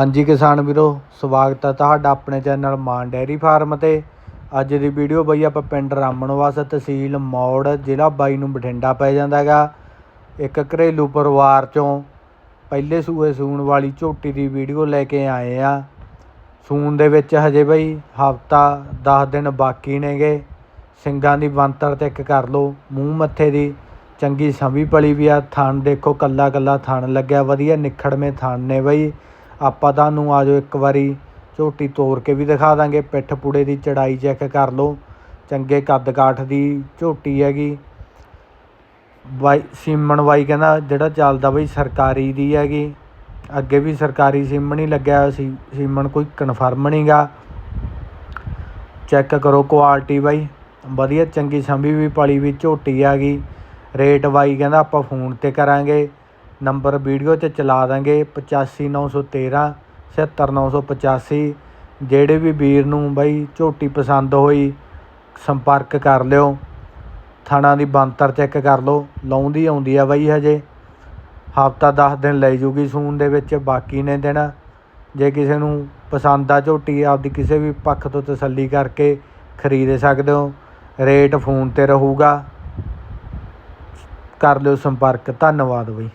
ਹਾਂਜੀ ਕਿਸਾਨ ਵੀਰੋ, ਸਵਾਗਤ ਹੈ ਤੁਹਾਡਾ ਆਪਣੇ ਚੈਨਲ ਮਾਨ ਡੈਰੀ ਫਾਰਮ ਤੇ। ਅੱਜ ਦੀ ਵੀਡੀਓ ਬਈ ਆਪਾਂ ਪਿੰਡ ਰਾਮਣਵਾਸ ਤਹਿਸੀਲ ਮੌੜ ਜ਼ਿਲ੍ਹਾ ਬਾਈ ਨੂੰ ਬਠਿੰਡਾ ਪੈ ਜਾਂਦਾ ਹੈਗਾ। ਇੱਕ ਘਰੇਲੂ ਪਰਿਵਾਰ ਚੋਂ ਪਹਿਲੇ ਸੂਏ ਸੂਣ ਵਾਲੀ ਝੋਟੀ ਦੀ ਵੀਡੀਓ ਲੈ ਕੇ ਆਏ ਆ। ਸੂਣ ਦੇ ਵਿੱਚ ਹਜੇ ਬਈ ਹਫਤਾ 10 ਦਿਨ ਬਾਕੀ ਨੇਗੇ। ਸਿੰਗਾਂ ਦੀ ਬੰਤਰ ਚੈੱਕ ਕਰ ਲਓ, ਮੂੰਹ ਮੱਥੇ ਦੀ ਚੰਗੀ ਸੰਭੀ ਪਲੀ ਵੀ ਆ। ਥਣ ਦੇਖੋ ਕੱਲਾ ਕੱਲਾ ਥਣ ਲੱਗਿਆ, ਵਧੀਆ ਨਿਖੜਵੇਂ ਥਣ ਨੇ ਬਈ। ਆਪਾਂ ਤੁਹਾਨੂੰ ਆ ਜਾਓ ਇੱਕ ਵਾਰੀ ਝੋਟੀ ਤੋੜ ਕੇ ਵੀ ਦਿਖਾ ਦਾਂਗੇ, ਪਿੱਠ ਪੂੜੇ ਦੀ ਚੜਾਈ ਚੈੱਕ ਕਰ ਲਓ। ਚੰਗੇ ਕੱਦ ਕਾਠ ਦੀ ਝੋਟੀ ਹੈਗੀ। ਬਾਈ ਸੀਮਨ ਬਾਈ ਕਹਿੰਦਾ ਜਿਹੜਾ ਚੱਲਦਾ ਬਈ ਸਰਕਾਰੀ ਦੀ ਹੈਗੀ। ਅੱਗੇ ਵੀ ਸਰਕਾਰੀ ਸੀਮਨ ਹੀ ਲੱਗਿਆ ਹੋਇਆ ਸੀ ਸੀਮਨ ਕੋਈ ਕਨਫਰਮ ਨਹੀਂਗਾ ਚੈੱਕ ਕਰੋ ਕੁਆਲਿਟੀ ਬਾਈ। ਵਧੀਆ ਚੰਗੀ ਸੰਭੀ ਵੀ ਪਲੀ ਵੀ ਝੋਟੀ ਹੈਗੀ। ਰੇਟ ਬਾਈ ਕਹਿੰਦਾ ਆਪਾਂ ਫੋਨ ਤੇ ਕਰਾਂਗੇ। ਨੰਬਰ ਵੀਡੀਓ 'ਚ ਚਲਾ ਦਾਂਗੇ। 85913 77985 ਜਿਹੜੇ ਵੀ ਵੀਰ ਨੂੰ ਬਾਈ ਝੋਟੀ ਪਸੰਦ ਹੋਈ, ਸੰਪਰਕ ਕਰ ਲਿਓ। ਥਣਾ ਦੀ ਬਣਤਰ ਚੈੱਕ ਕਰ ਲਓ। ਲਾਉਂਦੀ ਆਉਂਦੀ ਆ ਬਾਈ ਹਜੇ। ਹਫਤਾ 10 ਦਿਨ ਲੈ ਜੂਗੀ ਸੂਨ ਦੇ ਵਿੱਚ, ਬਾਕੀ ਨੇ ਦਿਨ। ਜੇ ਕਿਸੇ ਨੂੰ ਪਸੰਦ ਆ ਝੋਟੀ, ਆਪਦੀ ਕਿਸੇ ਵੀ ਪੱਖ ਤੋਂ ਤਸੱਲੀ ਕਰਕੇ ਖਰੀਦ ਸਕਦੇ ਹੋ। ਰੇਟ ਫੋਨ ਤੇ ਰਹੂਗਾ। ਕਰ ਲਿਓ ਸੰਪਰਕ। ਧੰਨਵਾਦ ਬਈ।